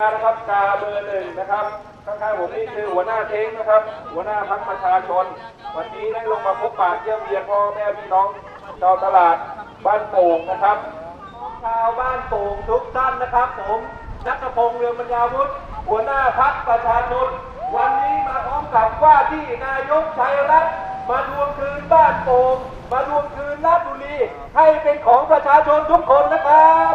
นะครับกาเบอร์หนึ่งนะครับข้างๆผมนี่คือหัวหน้าเท้งนะครับ หัวหน้าพักประชาชน วันนี้ได้ลงมาพบปะเยี่ยมเยียนพ่อแม่พี่น้องชาวตลาดบ้านโป่งนะครับชาวบ้านโป่งทุกท่านนะครับ ผมนัทพงษ์เรืองปัญญาวุฒิหัวหน้าพักประชาชน วันนี้มาพร้อมกับว่าที่นายกชัยรัตน์มาทวงคืนบ้านโป่งมาทวงคืนราชบุรีให้เป็นของประชาชนทุกคนนะครับ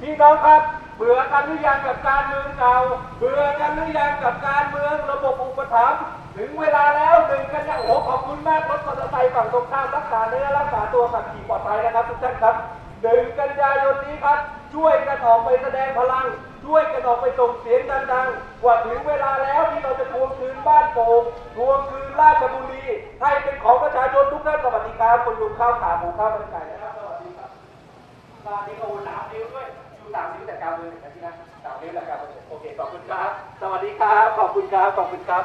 พี่น้องครับ เบื่อกันหรือยังกับการเมืองเก่า เบื่อกันหรือยังกับการเมืองระบบอุปถัมภ์ถึงเวลาแล้วหนึ่งกันยายนโอ้ขอบคุณมากรถมอเตอร์ไซค์ฝั่งตรงข้ามรักษาเนื้อรักษาตัวขับขี่ปลอดภัยนะครับทุกท่านครับหนึ่งกันยายนนี้ครับช่วยกันออกไปแสดงพลัง ช่วยกันออกไปส่งเสียงดังๆว่าถึงเวลาแล้วที่เราจะทวงคืนบ้านโป่งทวงคืนราชบุรีให้เป็นของประชาชนทุกท่านสวัสดีครับคุณลุงข้าวขาหมูข้าวมันไก่นะครับสวัสดีครับตอนนี้ก็สามนิ้วด้วย สามนิ้วแต่กาวมือหนึ่งนาทีนะสามนิ้วแต่กาวมือหนึ่งโอเคขอบคุณครับ สวัสดีครับ ขอบคุณครับขอบคุณครับ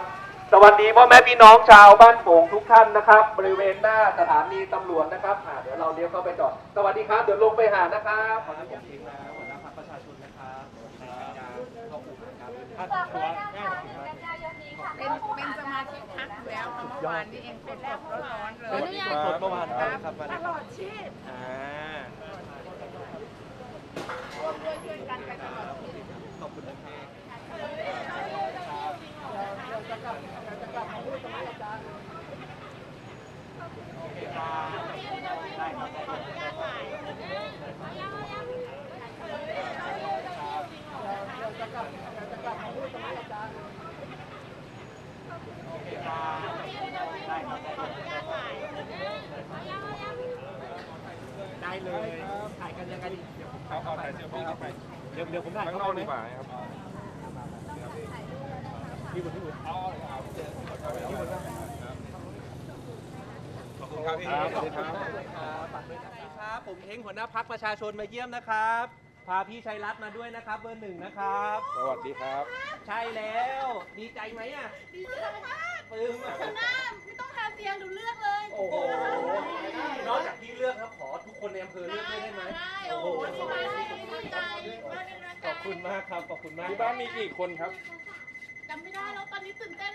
สวัสดีพ่อแม่พี่น้องชาวบ้านโป่งทุกท่านนะครับ บริเวณหน้าสถานีตำรวจนะครับอ่าเดี๋ยวเราเลี้ยวเข้าไปจอดสวัสดีครับเดี๋ยวลงไปหานะครับขอให้ผมทีมนะหัวหน้าพรรคประชาชนนะครับในการยาเข้าอุ่นนะครับฝากด้วยนะคะหนึ่งกันยายนนี้ค่ะเป็นเป็นสมาชิกพักอยู่แล้วค่ะเมื่อวานนี้เองเป็นแบบร้อนๆเลยขออนุญาตครับเมื่อวานครับครับตลอดชีพ ด้วยช่วยกันไปตลอดชีพ ขอบคุณนะครับ ได้เลยถ่ายกันยังไงดีเดี๋ยวผม เอาเอาถ่ายเซลฟี่เข้าไป เดี๋ยวเดี๋ยวผมถ่ายข้างเข้านอกไปดีกว่าครับพี่บุญพี่บุญเอาเอาขอบคุณครับพี่สวัสดีครับครับ ผมเท้งหัวหน้าพักประชาชนมาเยี่ยมนะครับ พาพี่ชัยรัตน์มาด้วยนะครับ เบอร์หนึ่งนะครับ สวัสดีครับ ใช่แล้ว ดีใจไหมอะ ดีใจ คุณมากครับ ขอบคุณมากที่บ้านมีกี่คนครับ จำไม่ได้แล้วตอนนี้ตื่นเต้น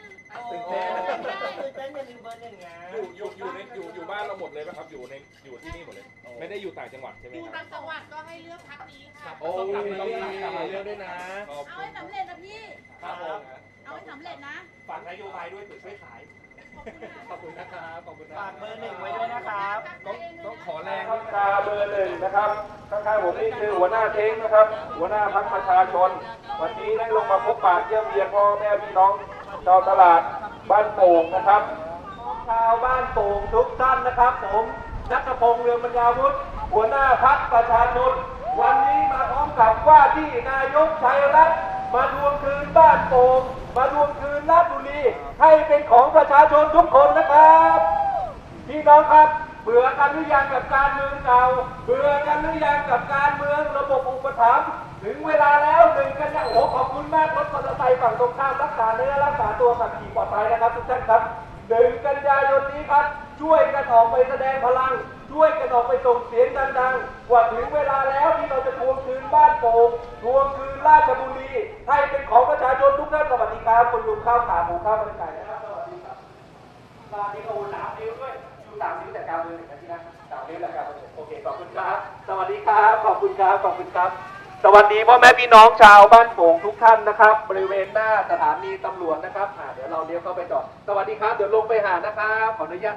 ตื่นเต้น จำไม่ได้ตื่นเต้นเป็นเบอร์หนึ่งนะอยู่อยู่อยู่ในอยู่อยู่บ้านเราหมดเลยไหมครับ อยู่ในอยู่ที่นี่หมดเลย ไม่ได้อยู่ต่างจังหวัดใช่ไหมอยู่ครัต่าบงจังหวัดก็ให้เลือกพักนี้ค่ะ โอ้ต้องกลับมาเลือกกลับมาเลือกด้วยนะขอบเอาคุให้ณสำเร็จนะพี่ ครับผมเอาให้สำเร็จนะ ฝากนโยบายด้วยเผื่อช่วยขาย ขอบคุณนะครับ ขอบคุณครับฝากเบอร์หนึ่งไว้ด้วยนะครับ ต้องต้องขอแรงครับกาเบอร์หนึ่งนะครับข้างๆผมนี่คือหัวหน้าเท้งนะครับ หัวหน้าพักประชาชน วันนี้ได้ลงมาพบปะเยี่ยมเยียนพ่อแม่พี่น้องชาวตลาดบ้านโป่งนะครับ ชาวบ้านโป่งทุกท่านนะครับ ผมนัทพงษ์เรืองปัญญาวุฒิหัวหน้าพักประชาชน วันนี้มาพร้อมกับว่าที่นายกชัยรัตน์มาทวงคืนบ้านโป่งมาทวงคืนราีให้เป็นของประชาชนทุกคนนะครับ พี่น้องครับเบื่อกันหรือยังกับการเมืองเก่าเบื่อกันหรือยังกับการเมืองระบบอุปถัมภ์ถึงเวลาแล้วหนึ่งกันยายนโอ้ขอบคุณมากรถมอเตอร์ไซค์ฝั่งตรงข้ามรักษาเนื้อรักษาตัวขับขี่ปลอดภัยนะครับทุกท่านครับหนึ่งกันยายนนี้ครับ ช่วยกันออกไปแสดงพลัง ช่วยกันออกไปส่งเสียงดังๆ ว่าถึงเวลาแล้วที่เราจะทวงคืนบ้านโป่งทวงคืนราชบุรีให้เป็นของประชาชนทุกท่านสวัสดีครับคุณลุงข้าวขาหมูข้าวมันไก่นะครับสวัสดีครับตอนนี้ก็สามนิ้วด้วยชูสามนิ้วแต่กาวมือหนึ่งนาทีนะสามนิ้วแต่กาวมืองโอเคขอบคุณครับ สวัสดีครับขอบคุณครับขอบคุณครับ สวัสดีพ่อแม่พี่น้องชาวบ้านโป่งทุกท่านนะครับ บริเวณหน้าสถานีตำรวจนะครับเดี๋ยวเราเลี้ยวเข้าไปจอดสวัสดีครับ เดี๋ยวลงไปหานะครับขออนุญาต